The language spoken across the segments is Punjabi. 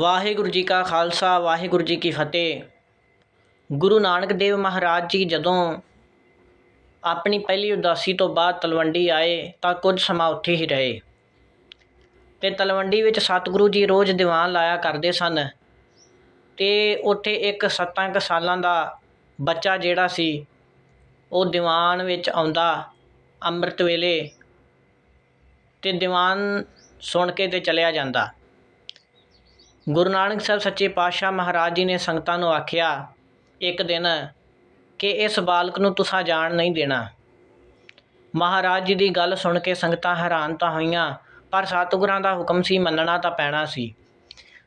ਵਾਹਿਗੁਰੂ ਜੀ ਕਾ ਖਾਲਸਾ, ਵਾਹਿਗੁਰੂ ਜੀ ਕੀ ਫਤਿਹ। ਗੁਰੂ ਨਾਨਕ ਦੇਵ ਮਹਾਰਾਜ ਜੀ ਜਦੋਂ ਆਪਣੀ ਪਹਿਲੀ ਉਦਾਸੀ ਤੋਂ ਬਾਅਦ ਤਲਵੰਡੀ ਆਏ ਤਾਂ ਕੁਝ ਸਮਾਂ ਉੱਥੇ ਹੀ ਰਹੇ। ਤੇ ਤਲਵੰਡੀ ਵਿੱਚ ਸਤਿਗੁਰੂ ਜੀ ਰੋਜ਼ ਦੀਵਾਨ ਲਾਇਆ ਕਰਦੇ ਸਨ ਤੇ ਉੱਥੇ ਇੱਕ ਸੱਤਾਂ ਕੁ ਸਾਲਾਂ ਦਾ ਬੱਚਾ ਜਿਹੜਾ ਸੀ, ਉਹ ਦੀਵਾਨ ਵਿੱਚ ਆਉਂਦਾ ਅੰਮ੍ਰਿਤ ਵੇਲੇ ਤੇ ਦੀਵਾਨ ਸੁਣ ਕੇ ਤੇ ਚਲਿਆ ਜਾਂਦਾ। ਗੁਰੂ ਨਾਨਕ ਸਾਹਿਬ ਸੱਚੇ ਪਾਤਸ਼ਾਹ ਮਹਾਰਾਜ ਜੀ ਨੇ ਸੰਗਤਾਂ ਨੂੰ ਆਖਿਆ, ਇੱਕ ਦਿਨ ਕਿ ਇਸ ਬਾਲਕ ਨੂੰ ਤੁਸੀਂ ਜਾਣ ਨਹੀਂ ਦੇਣਾ। ਮਹਾਰਾਜ ਜੀ ਦੀ ਗੱਲ ਸੁਣ ਕੇ ਸੰਗਤਾਂ ਹੈਰਾਨ ਤਾਂ ਹੋਈਆਂ, ਪਰ ਸਤਿਗੁਰਾਂ ਦਾ ਹੁਕਮ ਸੀ ਮੰਨਣਾ ਤਾਂ ਪੈਣਾ ਸੀ।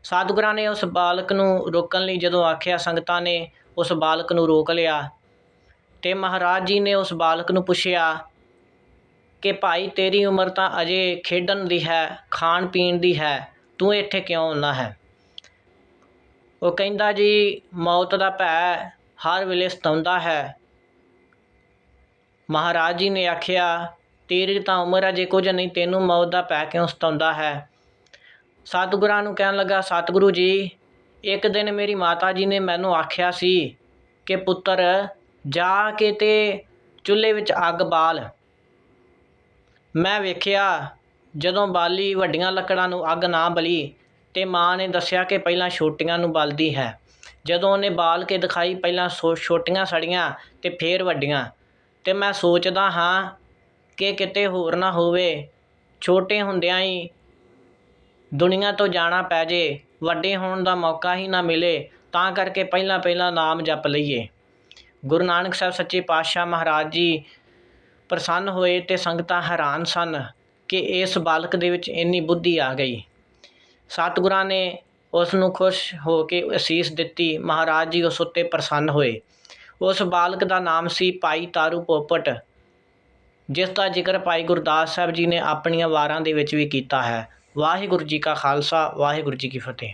ਸਤਿਗੁਰਾਂ ਨੇ ਉਸ ਬਾਲਕ ਨੂੰ ਰੋਕਣ ਲਈ ਜਦੋਂ ਆਖਿਆ, ਸੰਗਤਾਂ ਨੇ ਉਸ ਬਾਲਕ ਨੂੰ ਰੋਕ ਲਿਆ ਤੇ ਮਹਾਰਾਜ ਜੀ ਨੇ ਉਸ ਬਾਲਕ ਨੂੰ ਪੁੱਛਿਆ ਕਿ ਭਾਈ, ਤੇਰੀ ਉਮਰ ਤਾਂ ਅਜੇ ਖੇਡਣ ਦੀ ਹੈ ਖਾਣ ਪੀਣ ਦੀ ਹੈ, ਤੂੰ ਇੱਥੇ ਕਿਉਂ ਆਉਣਾ ਹੈ? ਉਹ ਕਹਿੰਦਾ ਜੀ, ਮੌਤ ਦਾ ਭੈ ਹਰ ਵੇਲੇ ਸਤਾਉਂਦਾ ਹੈ। ਮਹਾਰਾਜ ਜੀ ਨੇ ਆਖਿਆ, ਤੇਰੀ ਤਾਂ ਉਮਰ ਅਜੇ ਕੁਝ ਨਹੀਂ, ਤੈਨੂੰ ਮੌਤ ਦਾ ਭੈ ਕਿਉਂ ਸਤਾਉਂਦਾ ਹੈ? ਸਤਿਗੁਰਾਂ ਨੂੰ ਕਹਿਣ ਲੱਗਾ, ਸਤਿਗੁਰੂ ਜੀ, ਇੱਕ ਦਿਨ ਮੇਰੀ ਮਾਤਾ ਜੀ ਨੇ ਮੈਨੂੰ ਆਖਿਆ ਸੀ ਕਿ ਪੁੱਤਰ, ਜਾ ਕੇ ਤੇ ਚੁੱਲ੍ਹੇ ਵਿੱਚ ਅੱਗ ਬਾਲ। ਮੈਂ ਵੇਖਿਆ, ਜਦੋਂ ਬਾਲੀ ਵੱਡੀਆਂ ਲੱਕੜਾਂ ਨੂੰ ਅੱਗ ਨਾ ਬਲੀ ਤੇ ਮਾਂ ਨੇ ਦੱਸਿਆ ਕਿ ਪਹਿਲਾਂ ਛੋਟੀਆਂ ਨੂੰ ਬਲਦੀ ਹੈ। ਜਦੋਂ ਉਹਨੇ ਬਾਲ ਕੇ ਦਿਖਾਈ, ਪਹਿਲਾਂ ਸੋ ਛੋਟੀਆਂ ਸੜੀਆਂ ਤੇ ਫਿਰ ਵੱਡੀਆਂ। ਅਤੇ ਮੈਂ ਸੋਚਦਾ ਹਾਂ ਕਿ ਕਿਤੇ ਹੋਰ ਨਾ ਹੋਵੇ। ਛੋਟੇ ਹੁੰਦਿਆਂ ਹੀ ਦੁਨੀਆ ਤੋਂ ਜਾਣਾ ਪੈ ਜੇ, ਵੱਡੇ ਹੋਣ ਦਾ ਮੌਕਾ ਹੀ ਨਾ ਮਿਲੇ, ਤਾਂ ਕਰਕੇ ਪਹਿਲਾਂ ਪਹਿਲਾਂ ਨਾਮ ਜਪ ਲਈਏ। ਗੁਰੂ ਨਾਨਕ ਸਾਹਿਬ ਸੱਚੇ ਪਾਤਸ਼ਾਹ ਮਹਾਰਾਜ ਜੀ ਪ੍ਰਸੰਨ ਹੋਏ ਤੇ ਸੰਗਤਾਂ ਹੈਰਾਨ ਸਨ ਕਿ ਇਸ ਬਾਲਕ ਦੇ ਵਿੱਚ ਇੰਨੀ ਬੁੱਧੀ ਆ ਗਈ। ਸਤਿਗੁਰਾਂ ਨੇ ਉਸ ਨੂੰ ਖੁਸ਼ ਹੋ ਕੇ ਅਸੀਸ ਦਿੱਤੀ। ਮਹਾਰਾਜ ਜੀ ਉਸ ਉੱਤੇ ਪ੍ਰਸੰਨ ਹੋਏ। ਉਸ ਬਾਲਕ ਦਾ ਨਾਮ ਸੀ ਭਾਈ ਤਾਰੂ ਪੋਪਟ, ਜਿਸ ਦਾ ਜ਼ਿਕਰ ਭਾਈ ਗੁਰਦਾਸ ਸਾਹਿਬ ਜੀ ਨੇ ਆਪਣੀਆਂ ਵਾਰਾਂ ਦੇ ਵਿੱਚ ਵੀ ਕੀਤਾ ਹੈ। ਵਾਹਿਗੁਰੂ ਜੀ ਕਾ ਖਾਲਸਾ, ਵਾਹਿਗੁਰੂ ਜੀ ਕੀ ਫਤਿਹ।